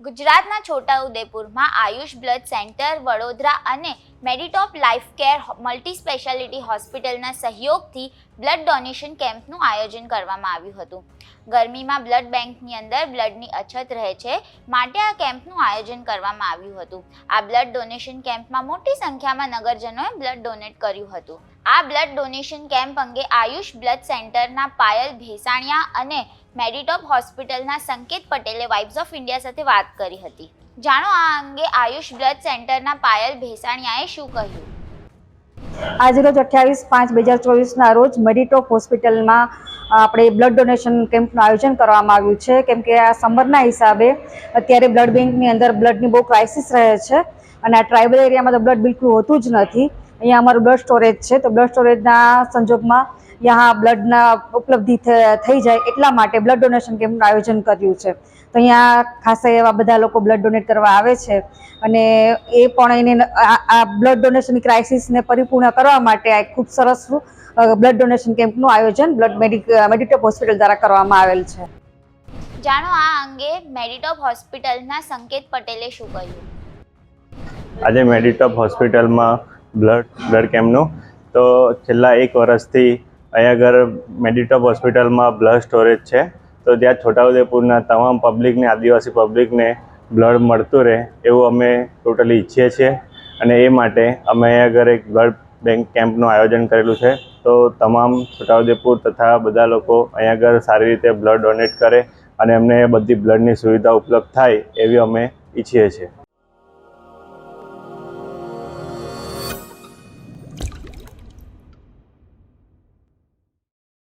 ગુજરાતના છોટાઉદેપુરમાં Ayush blood centre, Vadodara અને Meditop life care multi speciality હોસ્પિટલના સહયોગથી બ્લડ ડોનેશન કેમ્પનું આયોજન કરવામાં આવ્યું હતું. ગરમીમાં બ્લડ બેંકની અંદર બ્લડની અછત રહે છે માટે આ કેમ્પનું આયોજન કરવામાં આવ્યું હતું. આ બ્લડ ડોનેશન કેમ્પમાં મોટી સંખ્યામાં નગરજનોએ બ્લડ ડોનેટ કર્યું હતું. આ બ્લડ ડોનેશન કેમ્પ અંગે આયુષ બ્લડ સેન્ટરના પાયલ ભેસાણિયા અને મેડિટોપ હોસ્પિટલના સંકેત પટેલે વાઇબ્સ ઓફ ઇન્ડિયા સાથે વાત કરી હતી. જાણો આ અંગે આયુષ બ્લડ સેન્ટરના પાયલ ભેસાણિયાએ શું કહ્યું? આજરોજ અઠ્યાવીસ પાંચ બે હજાર ચોવીસના રોજ મેડિટોપ હોસ્પિટલમાં આપણે બ્લડ ડોનેશન કેમ્પનું આયોજન કરવામાં આવ્યું છે. કેમ કે આ સમરના હિસાબે અત્યારે બ્લડ બેંકની અંદર બ્લડની બહુ ક્રાઇસિસ રહે છે અને આ ટ્રાઇબલ એરિયામાં તો બ્લડ બિલકુલ હોતું જ નથી. અહીંયા અમારું બ્લડ સ્ટોરેજ છે. તો બ્લડ સ્ટોરેજના સંજોગમાં यहाँ બ્લડના ઉપલબ્ધિ થઈ જાય એટલા માટે બ્લડ ડોનેશન કેમ્પનું આયોજન કર્યું છે. તો અહીંયા ખાસા એવા બધા લોકો બ્લડ ડોનેટ કરવા આવે છે અને એ પણ એને આ આ બ્લડ ડોનેશનની ક્રાઇસિસને પરિપૂર્ણ કરવા માટે આ ખૂબ સરસ બ્લડ ડોનેશન કેમ્પનું આયોજન બ્લડ મેડિક મેડિટેપ હોસ્પિટલ દ્વારા કરવામાં આવેલ છે. જાણો આ અંગે મેડિટોપ હોસ્પિટલના સંકેત પટેલે શું કહ્યું? આજે મેડિટોપ હોસ્પિટલમાં બ્લડ બ્લડ કેમ્પનું. તો છેલ્લા એક વર્ષથી અહીંયા આગળ મેડિટોપ હોસ્પિટલમાં બ્લડ સ્ટોરેજ છે. તો ત્યાં છોટાઉદેપુરના તમામ પબ્લિકને આદિવાસી પબ્લિકને બ્લડ મળતું રહે એવું અમે ટોટલી ઈચ્છીએ છીએ. અને એ માટે અમે અહીંયા આગળ એક બ્લડ બેંક કેમ્પનું આયોજન કરેલું છે. તો તમામ છોટાઉદેપુર તથા બધા લોકો અહીંયા આગળ સારી રીતે બ્લડ ડોનેટ કરે અને એમને બધી બ્લડની સુવિધા ઉપલબ્ધ થાય એવી અમે ઈચ્છીએ છીએ.